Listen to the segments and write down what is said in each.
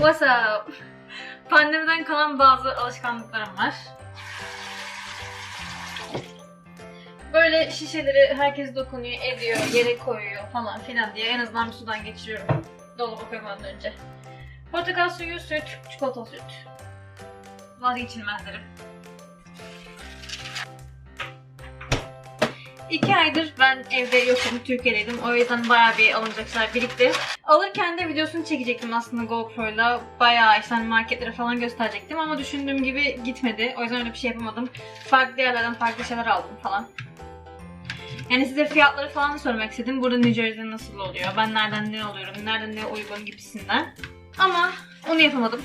What's up? Pandemiden kalan bazı alışkanlıklarım var. Böyle şişeleri herkes dokunuyor, ediyor, yere koyuyor falan filan diye en azından bir sudan geçiriyorum. Dolaba koymadan önce. Portakal suyu, süt, çikolata süt. Vazgeçilmezlerim. İki aydır ben evde yokum, Türkiye'deydim. O yüzden bayağı bir alınacak şeyler birikti. Alırken de videosunu çekecektim aslında GoPro'yla. Bayağı işte hani marketlere falan gösterecektim ama düşündüğüm gibi gitmedi. O yüzden öyle bir şey yapamadım. Farklı yerlerden farklı şeyler aldım falan. Yani size fiyatları falan sormak istedim. Burada New Jersey'de nasıl oluyor? Ben nereden ne alıyorum? Nereden ne uygun gibisinden. Ama onu yapamadım.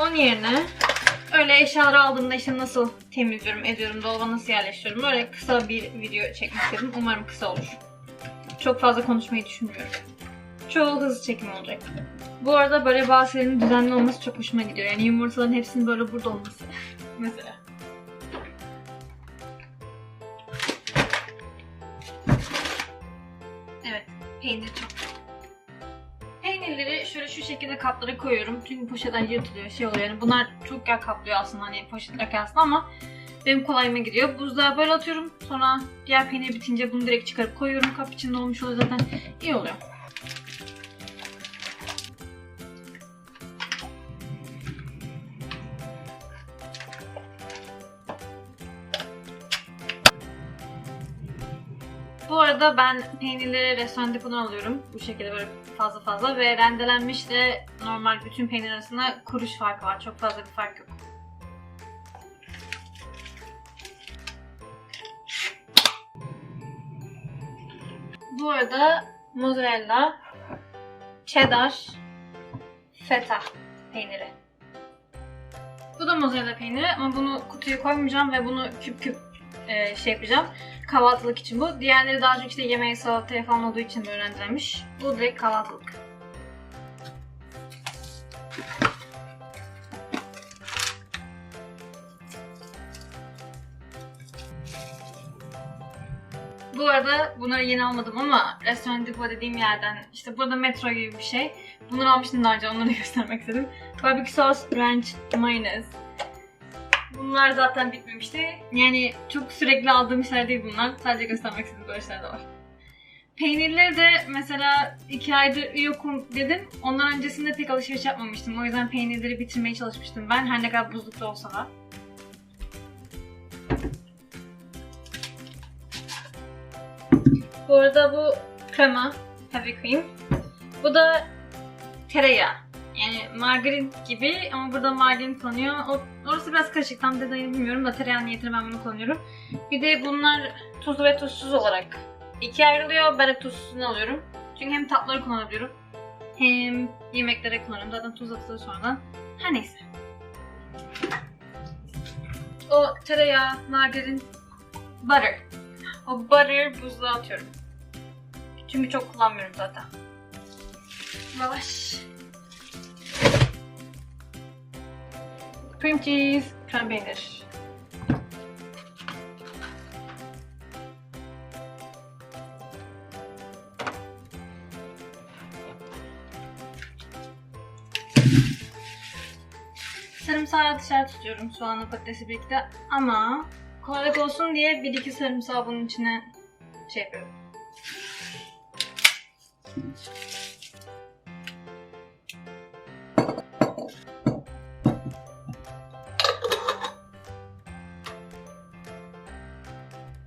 Onun yerine öyle eşyaları aldığımda işte nasıl temizliyorum, ediyorum, dolaba nasıl yerleştiriyorum. Böyle kısa bir video çekmek istedim. Umarım kısa olur. Çok fazla konuşmayı düşünmüyorum. Çoğu hızlı çekim olacak. Bu arada böyle bazı şeylerin düzenli olması çok hoşuma gidiyor. Yani yumurtaların hepsinin böyle burada olması. Mesela. Evet, peynir çok. Peynirleri şöyle şu şekilde kaplara koyuyorum. Çünkü poşetten yırtılıyor, şey oluyor. Yani bunlar çok yer kaplıyor aslında hani poşetler aslında ama benim kolayıma gidiyor. Buzluğa böyle atıyorum. Sonra diğer peynir bitince bunu direkt çıkarıp koyuyorum. Kap içinde olmuş oluyor zaten. iyi oluyor. Bu arada ben peynirleri restoran depodan alıyorum. Bu şekilde böyle fazla fazla ve rendelenmiş de normal bütün peynir arasında kuruş farkı var. Çok fazla bir fark yok. Bu arada mozzarella, cheddar, feta peyniri. Bu da mozzarella peyniri ama bunu kutuya koymayacağım ve bunu küp küp e, şey yapacağım. Kahvaltılık için bu. Diğerleri daha çok işte yemeğe, salataya falan olduğu için böyle. Bu direkt kahvaltılık. Bu arada bunları yeni almadım ama restoran depo dediğim yerden işte burada metro gibi bir şey. Bunları almıştım daha önce onları göstermek istedim. Barbecue sos, ranch, mayonez. Bunlar zaten bitmemişti. Yani çok sürekli aldığım şeyler değil bunlar. Sadece göstermek istediğim böyle şeyler de var. Peynirleri de mesela iki aydır yokum dedim. Ondan öncesinde pek alışveriş yapmamıştım. O yüzden peynirleri bitirmeye çalışmıştım ben. Her ne kadar buzlukta olsa da. Bu arada bu krema, heavy cream. Bu da tereyağı. Yani margarin gibi ama burada margarin kullanıyor. O, orası biraz karışık. Tam detayını bilmiyorum da tereyağı niyetine ben bunu kullanıyorum. Bir de bunlar tuzlu ve tuzsuz olarak ikiye ayrılıyor. Ben hep tuzsuzunu alıyorum. Çünkü hem tatları kullanabiliyorum hem yemeklere kullanıyorum. Zaten tuz atılır sonradan. Her neyse. O tereyağı, margarin, butter. O butter buzluğa atıyorum. Çünkü çok kullanmıyorum zaten. Yavaş. Cream cheese, krem peynir. Sarımsağı dışarı tutuyorum soğanla patatesi birlikte ama kolaylık olsun diye bir iki sarımsağı bunun içine şey yapıyorum.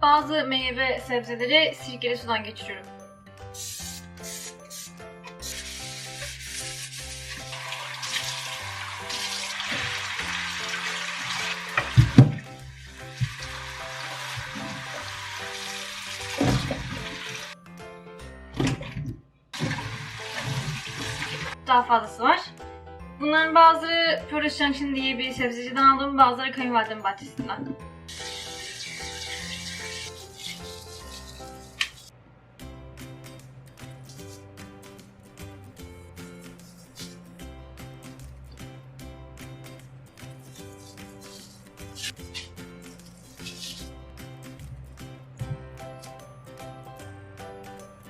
Bazı meyve sebzeleri sirkeli sudan geçiriyorum. Daha fazlası var. Bunların bazıları Junction diye bir sebzeciden aldım, bazıları kayınvalidemin bahçesinden.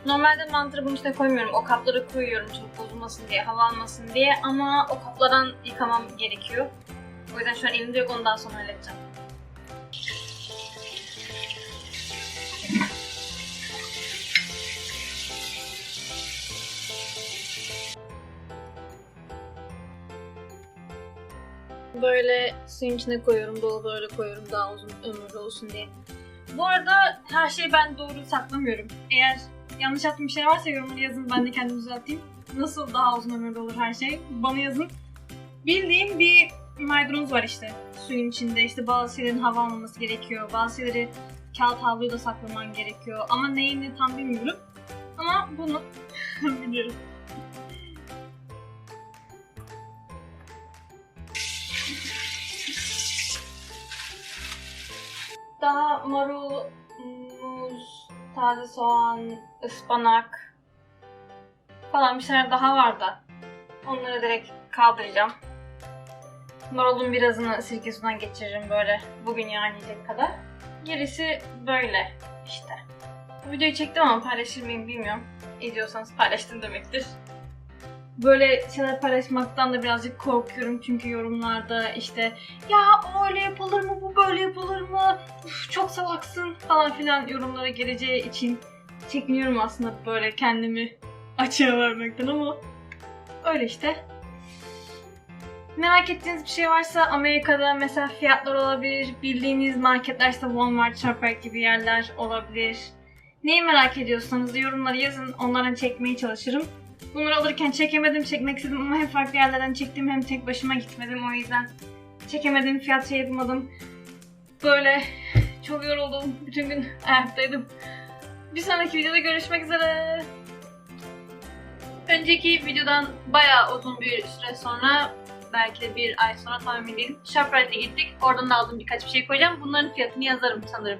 Normalde mantarı bunun içine koymuyorum. O kaplara koyuyorum çok bozulmasın diye, hava almasın diye. Ama o kaplardan yıkamam gerekiyor. O yüzden şu an elimde yok, ondan sonra halledeceğim. Böyle suyun içine koyuyorum, dolaba öyle koyuyorum daha uzun ömürlü olsun diye. Bu arada her şeyi ben doğru saklamıyorum. Eğer yanlış yaptığım bir şey varsa yorumları yazın ben de kendim düzelteyim. Nasıl daha uzun ömürlü olur her şey? Bana yazın. Bildiğim bir maydanoz var işte suyun içinde. İşte bazı şeylerin hava almaması gerekiyor. Bazı şeyleri kağıt havluya da saklaman gerekiyor. Ama neyini tam bilmiyorum. Ama bunu biliyorum. Daha marul, muz, taze soğan, ıspanak falan bir şeyler daha var da onları direkt kaldıracağım. Marulun birazını sirke sudan geçiririm böyle bugün yani yiyecek kadar. Gerisi böyle işte. Bu videoyu çektim ama paylaşır mıyım bilmiyorum. İzliyorsanız paylaştım demektir. Böyle şeyler paylaşmaktan da birazcık korkuyorum çünkü yorumlarda işte ya o öyle yapılır mı bu böyle yapılır mı Uf, çok salaksın falan filan yorumlara geleceği için çekiniyorum aslında böyle kendimi açığa vermekten ama öyle işte. Merak ettiğiniz bir şey varsa Amerika'da mesela fiyatlar olabilir, bildiğiniz marketler işte Walmart, Shoprite gibi yerler olabilir. Neyi merak ediyorsanız yorumlara yazın, onlardan çekmeye çalışırım. Bunları alırken çekemedim, çekmek istedim ama hem farklı yerlerden çektim hem tek başıma gitmedim o yüzden çekemedim, fiyat şey yapamadım. Böyle çok yoruldum, bütün gün ayaktaydım. Bir sonraki videoda görüşmek üzere. Önceki videodan bayağı uzun bir süre sonra belki de bir ay sonra tahmin değilim. Shoprite'e gittik. Oradan da aldığım birkaç bir şey koyacağım. Bunların fiyatını yazarım sanırım.